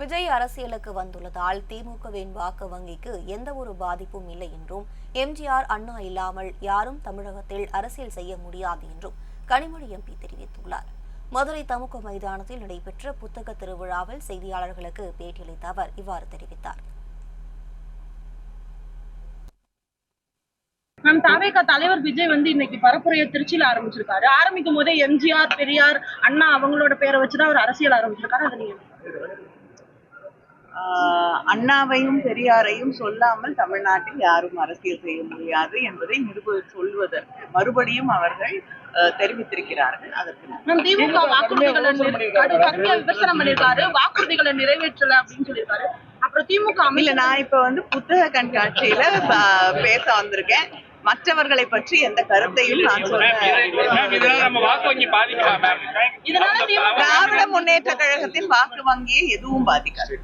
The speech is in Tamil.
விஜய் அரசியலுக்கு வந்துள்ளதால் திமுகவின் வாக்கு வங்கிக்கு எந்த ஒரு பாதிப்பும் இல்லை என்றும் எம்ஜிஆர் அண்ணா இல்லாமல் யாரும் தமிழகத்தில் அரசியல் செய்ய முடியாது என்றும் கனிமொழி எம்பி தெரிவித்துள்ளார். மதுரை தமுக மைதானத்தில் நடைபெற்ற புத்தக திருவிழாவில் செய்தியாளர்களுக்கு பேட்டியளித்த அவர் இவ்வாறு தெரிவித்தார். மேம் தாவேகா தலைவர் விஜய் வந்து இன்னைக்கு பரப்புரையை திருச்சியில ஆரம்பிச்சிருக்காரு. ஆரம்பிக்கும் போதே எம்ஜிஆர் பெரியார் அண்ணா அவங்களோட பேரை வச்சுதான் அவர் அரசியல் ஆரம்பிச்சிருக்காரு. அதை நீங்க அண்ணாவையும் பெரியாரையும் சொல்லாமல் தமிழ்நாட்டில் யாரும் அரசியல் செய்ய முடியாது என்பதை நிரூப சொல்வதற்கு மறுபடியும் அவர்கள் தெரிவித்திருக்கிறார்கள். அதற்கு திமுக வாக்குறுதிகளை விமர்சனம் பண்ணிருக்காரு வாக்குறுதிகளை நிறைவேற்றல அப்படின்னு சொல்லியிருக்காரு. அப்புறம் திமுக இல்ல நான் இப்ப வந்து புத்தக கண்காட்சியில பேச வந்திருக்கேன். மற்றவர்களை பற்றி எந்த கருத்தையும் நான் சொல்ல மேம் இதனால நம்ம வாக்கு வங்கி பாதிக்கலாம் மேம்? இதனால திமுக திராவிட முன்னேற்ற கழகத்தின் வாக்கு வங்கியை எதுவும் பாதிக்காது.